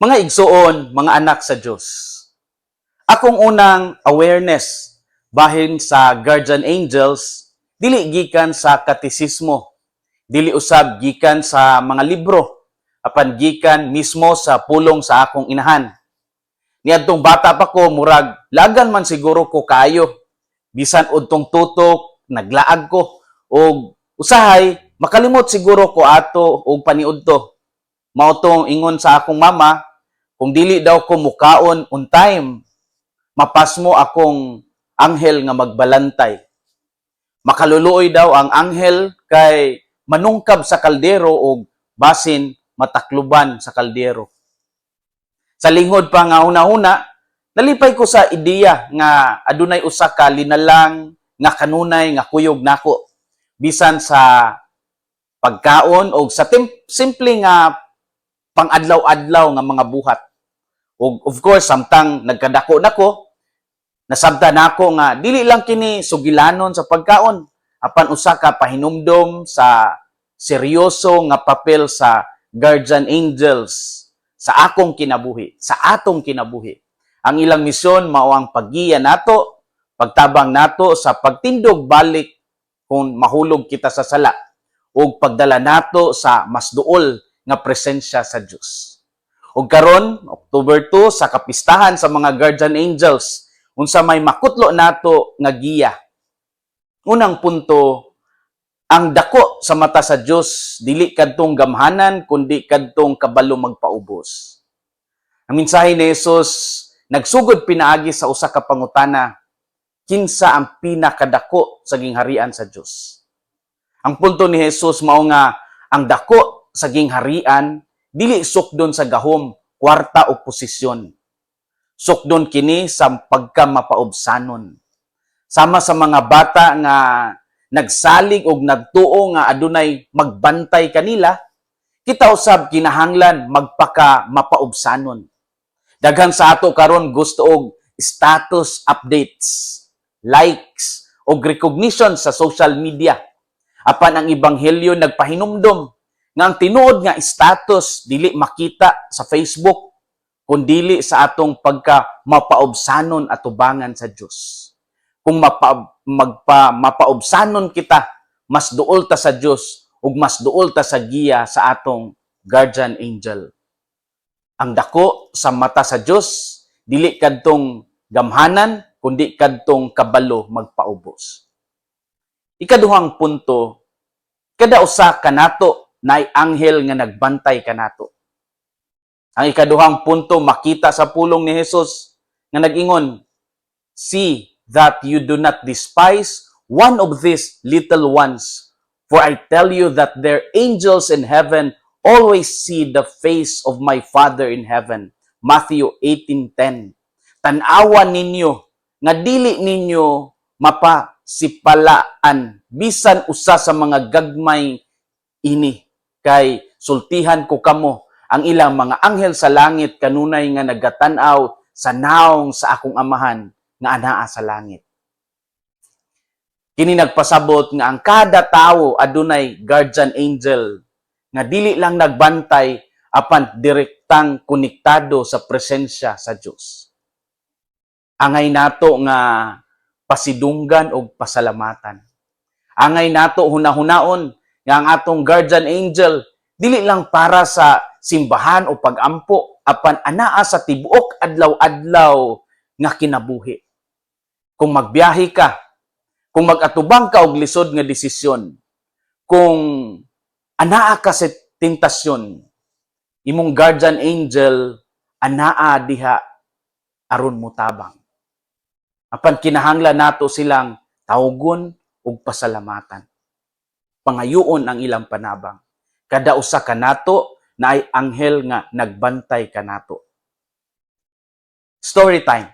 Mga igsoon, mga anak sa Diyos. Akong unang awareness bahin sa guardian angels, dili gikan sa katisismo, dili usab gikan sa mga libro, apan gikan mismo sa pulong sa akong inahan. Niadtong bata pa ko, murag, lagan man siguro ko kayo. Bisan udtong tutok, naglaag ko, o usahay, makalimot siguro ko ato o paniudto. Mao tong ingon sa akong mama, kung dili daw ko mukaon on time, mapas mo akong anghel nga magbalantay. Makaluluoy daw ang anghel kay manungkab sa kaldero o basin matakluban sa kaldero. Sa linghod pa nga una-una, nalipay ko sa ideya nga adunay usa ka linalang nga kanunay nga kuyog nako bisan sa pagkaon o sa simple nga pangadlaw-adlaw nga mga buhat. Of course, samtang nagkadako nako, nasabta nako nga dili lang kini sugilanon sa pagkaon, apan usa ka pahinumdom sa seryoso nga papel sa guardian angels sa akong kinabuhi, sa atong kinabuhi. Ang ilang misyon mao ang paggiya nato, pagtabang nato sa pagtindog balik kung mahulog kita sa sala o pagdala nato sa mas duol nga presensya sa Dios. Ug karon October 2 sa kapistahan sa mga guardian angels unsa may makutlo nato nga giya. Unang punto, ang dako sa mata sa Dios dili kadtong gamhanan kundi kadtong kabalo magpaubos. Ang mensahe ni Jesus nagsugod pinaagi sa usa ka pangutana kinsa ang pinakadako sa gingharian sa Dios. Ang punto ni Jesus mao nga ang dako sa gingharian dili sukdon sa gahom, kwarta o posisyon. Sukdon kini sa pagka mapaubsanon. Sama sa mga bata nga nagsalig og nagtuo nga adunay magbantay kanila, kita usab kinahanglan magpaka mapaubsanon. Daghan sa ato karon gusto og status updates, likes og recognition sa social media. Apan ang ebanghelyo nagpahinumdom nga ang tinuod nga status dili makita sa Facebook kundili sa atong pagka mapaubsanon at tubangan sa Dios. Kung mapa, magpa, mapaubsanon kita, mas duol ta sa Dios ug mas duol ta sa giya sa atong guardian angel. Ang dako sa mata sa Dios dili kadtong gamhanan kundi kadtong kabalo magpaubos. Ikaduhang punto, kada usa kanato naay anghel nga nagbantay kanato. Ang ikaduhang punto makita sa pulong ni Jesus nga nag-ingon, See that you do not despise one of these little ones, for I tell you that their angels in heaven always see the face of my Father in heaven. Matthew 18:10. Tanawa ninyo nga dili ninyo mapasipalaan bisan usa sa mga gagmay ini kay sultihan ko kamo ang ilang mga anghel sa langit kanunay nga nagatan-aw sa naong sa akong amahan nga anaa sa langit. Kini nagpasabot nga ang kada tawo adunay guardian angel nga dili lang nagbantay apan direktang konektado sa presensya sa Dios. Angay nato nga pasidunggan og pasalamatan. Angay nato hunahunaon nga ang atong guardian angel dili lang para sa simbahan o pagampo apan anaa sa tibuok adlaw-adlaw nga kinabuhi. Kung magbiyahe ka, kung magatubang ka og lisod nga desisyon, kung anaa ka sa tentasyon, imong guardian angel anaa diha aron mo tabang. Apan kinahanglan nato silang tawgon og pasalamatan. Pangayuon ang ilang panabang. Kada usa ka nato na ay anghel nga nagbantay kanato. Story time.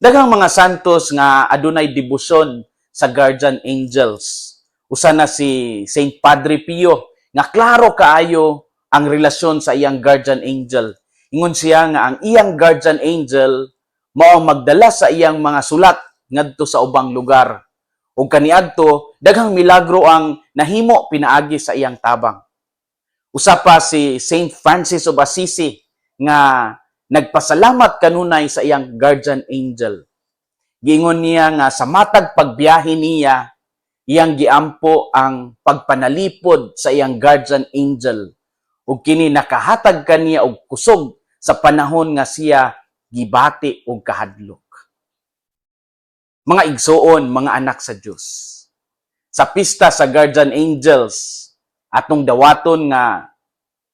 Daghang mga santos nga adunay debosyon sa guardian angels. Usa na si Saint Padre Pio nga klaro kaayo ang relasyon sa iyang guardian angel. Ingon siya nga ang iyang guardian angel mao magdala sa iyang mga sulat ngadto sa ubang lugar. Ug kaniadto daghang milagro ang nahimo pinaagi sa iyang tabang. Usa pa si Saint Francis of Assisi nga nagpasalamat kanunay sa iyang guardian angel. Giingon niya nga sa matag pagbiyahe niya, iyang giampo ang pagpanalipod sa iyang guardian angel. Ug kini nakahatag kaniya og kusog sa panahon nga siya gibati og kahadlok. Mga igsoon, mga anak sa Dios. Sa pista sa guardian angels, atong dawaton nga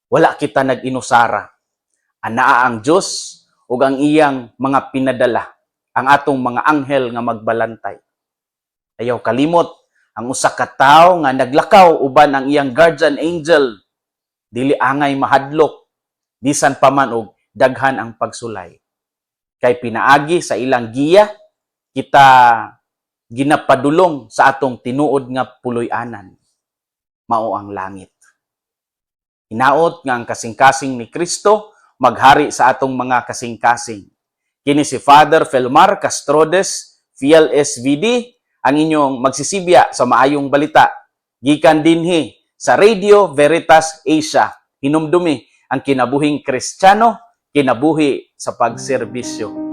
wala kita nag-inusara. Anaa ang Dios ug ang iyang mga pinadala, ang atong mga anghel nga magbalantay. Ayaw kalimot ang usa ka tawo nga naglakaw uban ang iyang guardian angel dili angay mahadlok bisan pa man og daghan ang pagsulay. Kay pinaagi sa ilang giya kita ginapadulong sa atong tinuod nga puloy-anan. Mao ang langit. Hinaot nga ang kasing-kasing ni Kristo maghari sa atong mga kasing-kasing. Kini si Father Felmar Castrodes, Fiel SVD, ang inyong magsisibya sa maayong balita. Gikan dinhi sa Radio Veritas Asia. Hinumdumi ang kinabuhing Kristiyano, kinabuhi sa pagserbisyo.